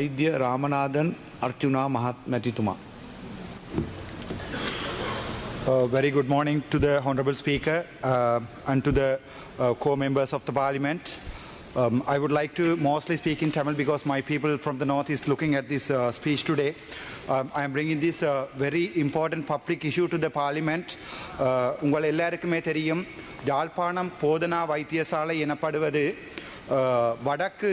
වෛද්‍ය රාමනාදන් අර්චුනා මහත් මැතිතුමා. Uh, very good morning to the Honorable Speaker uh, and to the uh, co-members of the Parliament. Um, I would like to mostly speak in Tamil because my people from the north is looking at this uh, speech today. Um, I am bringing this uh, very important public issue to the Parliament. Uh, உங்கள் எல்லாருக்குமே தெரியும் யாழ்ப்பாணம் போதனா வைத்தியசாலை எனப்படுவது uh, வடக்கு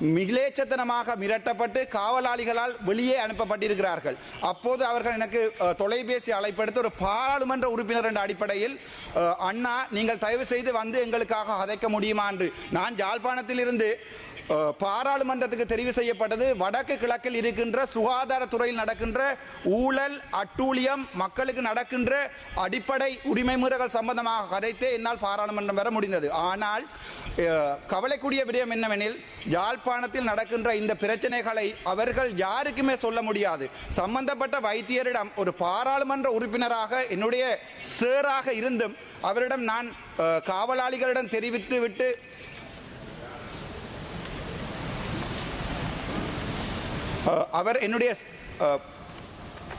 மிகிலேச்சத்தனமாக மிரட்டப்பட்டு காவலாளிகளால் வெளியே அனுப்பப்பட்டிருக்கிறார்கள். அப்போது அவர்கள் எனக்கு தொலைபேசி அழைப்படுத்த ஒரு பாராளுமன்ற உறுப்பினர் என்ற அடிப்படையில் அண்ணா நீங்கள் தயவு செய்து வந்து எங்களுக்காக கதைக்க முடியுமா? என்று. நான் யாழ்ப்பாணத்திலிருந்து பாராளுமன்றத்துக்கு தெரிவு செய்யப்பட்டது. வடக்கு கிழக்கில் இருக்கின்ற சுகாதாரத்துறையில் நடக்கின்ற ஊழல் அட்டூழியம் மக்களுக்கு நடக்கின்ற அடிப்படை உரிமை மீறல்கள் சம்பந்தமாக கதைத்தே என்னால் பாராளுமன்றம் வர முடிந்தது. ஆனால் கவலைக்கூடிய கவலைக்குரிய விடயம் என்னவெனில் யாழ்ப்பாணத்தில் நடக்கின்ற இந்த பிரச்சனைகளை அவர்கள் யாருக்குமே சொல்ல முடியாது. சம்பந்தப்பட்ட வைத்தியரிடம் ஒரு பாராளுமன்ற உறுப்பினராக என்னுடைய சேராக இருந்தும் அவரிடம் நான் காவலாளிகளிடம் தெரிவித்து விட்டு அவர் என்னுடைய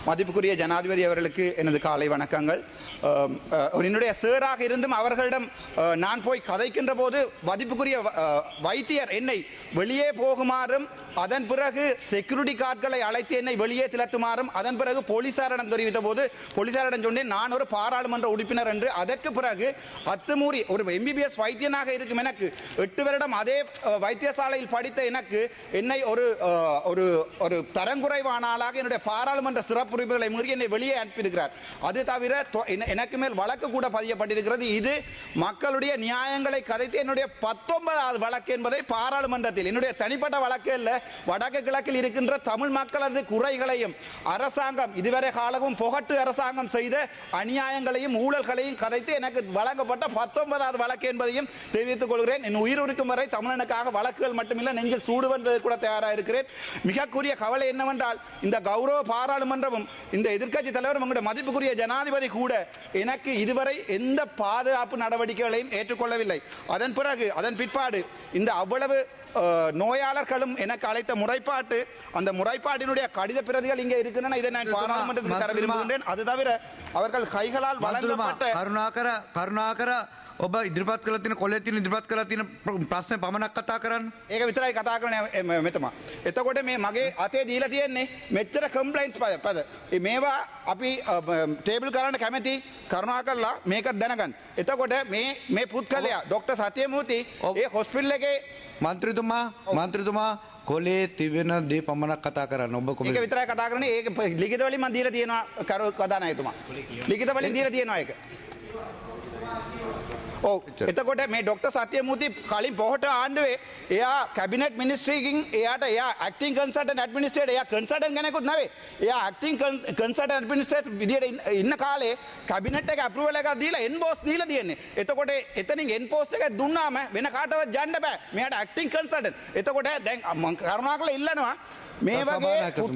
மதிப்புக்குரிய ஜனாதிபதி அவர்களுக்கு எனது காலை வணக்கங்கள். என்னுடைய சேராக இருந்தும் அவர்களிடம் நான் போய் கதைக்கின்ற போது மதிப்புக்குரிய வைத்தியர் என்னை வெளியே போகுமாறும் அதன் பிறகு செக்யூரிட்டி கார்டுகளை அழைத்து என்னை வெளியே திரட்டுமாறும் அதன் பிறகு போலீசாரிடம் தெரிவித்த போது போலீசாரிடம் சொன்னேன் நான் ஒரு பாராளுமன்ற உறுப்பினர் என்று. அதற்கு பிறகு அத்துமூறி ஒரு எம்பிபிஎஸ் வைத்தியனாக இருக்கும் எனக்கு எட்டு வருடம் அதே வைத்தியசாலையில் படித்த எனக்கு என்னை ஒரு ஒரு ஒரு தரங்குறைவான ஆளாக என்னுடைய பாராளுமன்ற சிறப்பு குறிப்புகளை மீறி என்னை வெளியே அனுப்பியிருக்கிறார். அது தவிர எனக்கு மேல் வழக்கு கூட பதியப்பட்டிருக்கிறது. இது மக்களுடைய நியாயங்களை கதைத்து என்னுடைய பத்தொன்பதாவது வழக்கு என்பதை பாராளுமன்றத்தில் என்னுடைய தனிப்பட்ட வழக்கு அல்ல வடக்கு கிழக்கில் இருக்கின்ற தமிழ் மக்களது குறைகளையும் அரசாங்கம் இதுவரை காலமும் புகட்டு அரசாங்கம் செய்த அநியாயங்களையும் ஊழல்களையும் கதைத்து எனக்கு வழங்கப்பட்ட பத்தொன்பதாவது வழக்கு என்பதையும் தெரிவித்துக் கொள்கிறேன். என் உயிர் இருக்கும் வரை தமிழனுக்காக வழக்குகள் மட்டுமில்லை நெஞ்சில் சூடுவென்பது கூட தயாராக இருக்கிறேன். மிகக்குரிய கவலை என்னவென்றால் இந்த கௌரவ பாராளுமன்றமும் இந்த எதிர்க்கட்சி தலைவரும் உங்களுடைய மதிப்புக்குரிய ஜனாதிபதி கூட எனக்கு இதுவரை எந்த பாதுகாப்பு நடவடிக்கைகளையும் ஏற்றுக்கொள்ளவில்லை. அதன் பிறகு அதன் பிற்பாடு இந்த அவ்வளவு நோயாளர்களும் எனக்கு அழைத்த முறைப்பாட்டு அந்த முறைப்பாட்டினுடைய கடித பிரதிகள் இங்கே இருக்கின்றன இதை நான் பாராளுமன்றத்துக்கு தர மந்திரிமா- விரும்புகின்றேன் அது தவிர அவர்கள் கைகளால் මන්තුතුමා வழங்கப்பட்ட කරුණාකර කරුණාකර ඔබ ඉදිරිපත් කළ තින කොල්ල තින ඉදිරිපත් කළ තින ප්‍රශ්න පමණක් කතා කරන්න. ඒක විතරයි කතා කරන මෙතම. එතකොට මේ මගේ අතේ දීලා තියෙන්නේ මෙච්චර කම්පලයින්ස් පද පද. ඒ මේවා අපි ටේබල් කරන්න කැමති කරුණා කරලා මේක දැනගන්න. එතකොට මේ මේ පුද්ගලයා ඩොක්ටර් සතියමූර්ති ඔව්. ඒ හොස්පිටල් එකේ මන්ත්‍රතුමා මන්ත්‍රතුමා කොලේ තිබෙන දේ පමණක් කතා කරන්න ඔබ කොම ඒක විතරයි කතා කරන්නේ ඒක ලිඛිත වලින් මම දීලා තියෙනවා කරු කදානායකතුමා. ලිඛිත වලින් දීලා තියෙනවා ඒක. එතකොට මේ ඩොක්ටර් සත්‍යමූර්ති කලින් පොහොට ආණ්ඩුවේ එයා කැබිනට් මිනිස්ට්‍රීකින් එයාට එයා ඇක්ටිං කන්සල්ටන්ට් ඇඩ්මිනිස්ට්‍රේටර් එයා කන්සල්ටන්ට් කෙනෙකුත් නෙවෙයි. එයා ඇක්ටිං කන්සල්ටන්ට් ඇඩ්මිනිස්ට්‍රේටර් විදියට ඉන්න- කාලේ කැබිනට් එක අප්‍රූවල් එකක් දීලා එන්බෝස් දීලා තියෙන්නේ. එතකොට එතනින් එන්පෝස්ට් එක දුන්නාම වෙන කාටවත් යන්න බෑ. මෙයාට ඇක්ටිං කන්සල්ටන්ට්. එතකොට දැන් මම කරුණාකරලා ඉල්ලනවා මේ වගේ සභානායකතුමා.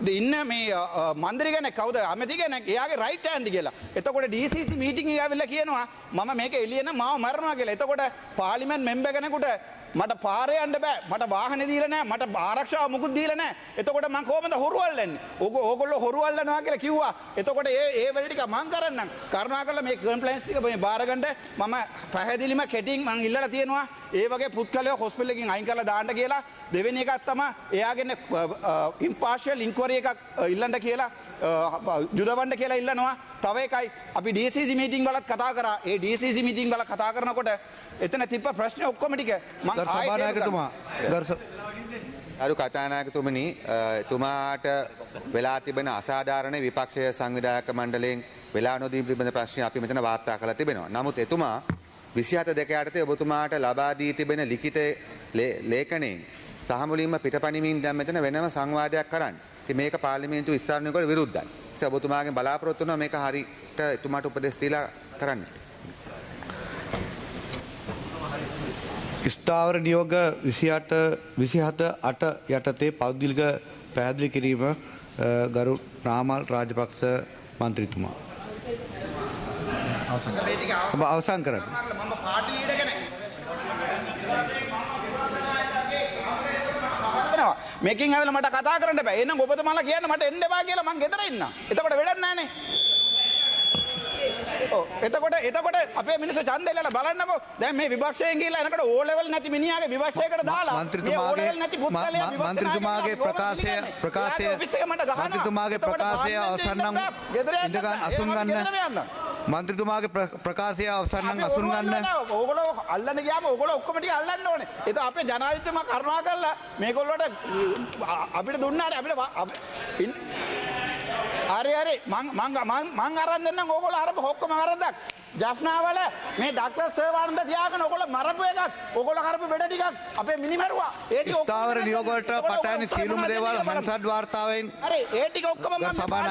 ඉන්න මේ මන්දරි ගැන කවද? අමති ගැන එයාගේ රයිට ඇන්ඩි කියලා. එතකොට ඩීසිසි මීටිං ඇවිල්ල කියනවා මම මේක එලියන මාව මරණවා කියලා. එතකොට පාලිමෙන් මෙම්බ කෙනෙකුට මට පාරයන්ට බෑ. මට වාහන දීලනෑ මට ආරක්ෂාව මුකුත් දීලනෑ එතකොට මං කෝමද හොරුවල්ලන්න ඕක ඕගොල්ල හොරුවල්ලනවා කියලා කිව්වා. එතකොට ඒ ඒ වෙලටික මං කරන්න කරුණා කල මේ කම්පලන්ස්ටික මේ බාරගන්ට මම පැහැදිලිම කෙටින් මං ඉල්ලලා තියෙනවා. ඒ වගේ පුද්ගලය හොස්පිල්ලකින් අයින් කරලා දාන්න කියලා. දෙවෙනි එකත් තම එයාගෙන ඉම්පාර්ශල් ඉන්කවරිය එකක් ඉල්ලන්ට කියලා ජුදවන්ඩ කියලා ඉල්ලනවා තව එකයි අපි ඩීසිසි මීටිං වලත් කතා කර ඒ ඩීසිසි මීටිං වල කතා කරනකොට එතන තිප ප්‍රශ්න ඔක්කොමටික මං ගරු සභානායකතුමා අරු කතානායකතුමනි එතුමාට වෙලා තිබෙන අසාධාරණ විපක්ෂය සංවිධායක මණ්ඩලයෙන් වෙලා නොදී තිබෙන ප්‍රශ්න අපි මෙතන වාර්තා කළ තිබෙනවා. නමුත් එතුමා විසිහත දෙක යටතේ ඔබතුමාට ලබා දී තිබෙන ලිඛිත ලේ- ලේඛනයෙන් සහ මුලින්ම පිටපණිමින් දැන් මෙතන වෙනම සංවාදයක් කරන්න. ඉතින් මේක පාර්ලිමේන්තු විස්තරණයකට විරුද්ධයි. ඒ ඔබතුමාගෙන් බලාපොරොත්තු වෙනවා මේක හරියට එතුමාට උපදෙස් දීලා කරන්න. ස්ථාවර නියෝග විසියට විසිහත අට යටතේ පෞද්ගලික පැහැදිලි කිරීම ගරු නාමල් රාජපක්ෂ මන්ත්‍රීතුමා. ඔබ අවසන් කරන්න. මම පාටි ලීඩ කෙනෙක් මේකින් ඇවිල මට කතා කරන්න බෑ. එන්න ඔබතුමාලා කියන්න මට එන්න බෑ කියලා මං ගෙදර ඉන්න එතකොට වැඩක් නෑනේ එතකොට එතකොට අපේ මිනිස් චන්දෙල්ලල බලන්නකෝ. දැන් මේ විභක්ෂයෙන් ගිහලා එනකොට ඕ ලෙවල් නැති මිනිහාගේ විභක්ෂයකට දාලා මන්ත්‍රීතුමාගේ මන්ත්‍රීතුමාගේ ප්‍රකාශය ප්‍රකාශය මන්ත්‍රීතුමාගේ ප්‍රකාශය අවසන් නම් ඉඳගන් අසුන් ගන්න. මන්ත්‍රතුමාගේ ප්‍රකාශය අවසන්නන් අසුන් ගන්න ඕගොල අල්ලන්න ගයාම ඔගොල ඔක්කමට අල්ලන්න ඕන එත අපේ ජනාධිතම කරුණා කරලා මේකොල්ලොට අපිට දුන්නාට අපිට අරි අරි මං අරන් දෙන්න ඕගොල අරම හොක්කම අරදක් ජස්නාවල මේ ඩක්ල සේවාන්ද තියාගෙන ඔකොල මරපු එකක් ඔකොල කරපු වැඩ ටිකක් අපේ මිනිමරුවා ඒ ස්ථාවර නියෝගට පටයන සියලුම දේවල් මන්සඩ් වාර්තාවෙන් ඒ ටික ඔක්කම සබාන